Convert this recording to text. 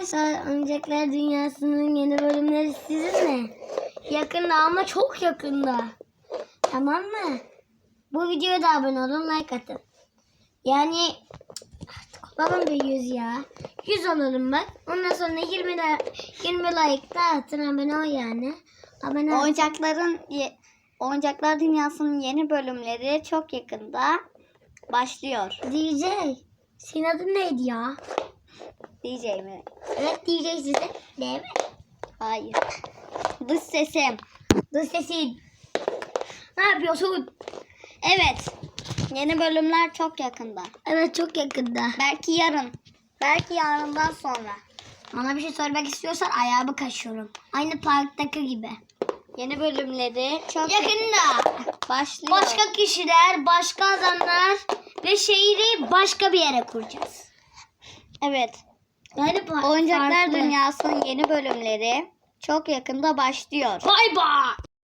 Arkadaşlar Oyuncaklar Dünyası'nın yeni bölümleri sizinle. Yakında ama çok yakında. Tamam mı? Bu videoya da abone olun, like atın. Yani artık olalım bir 100 ya. 100 olalım bak. Ondan sonra 20 de 20 like da atın abone ol yani. Abone ol. Oyuncakların Oyuncaklar Dünyası'nın yeni bölümleri çok yakında başlıyor. DJ. Senin adın neydi ya? DJ mi? Evet DJ size. Değil mi? Hayır. Dış sesim. Dur sesin. Ne yapıyorsun? Evet. Yeni bölümler çok yakında. Evet çok yakında. Belki yarın. Belki yarından sonra. Bana bir şey sormak istiyorsan ayağımı kaşıyorum. Aynı parktaki gibi. Yeni bölümleri çok Yakında başlıyor. başka kişiler, başka adamlar ve şehri başka bir yere kuracağız. Evet. Yani pa- Oyuncaklar farklı. Dünyası'nın yeni bölümleri çok yakında başlıyor. Bay bay.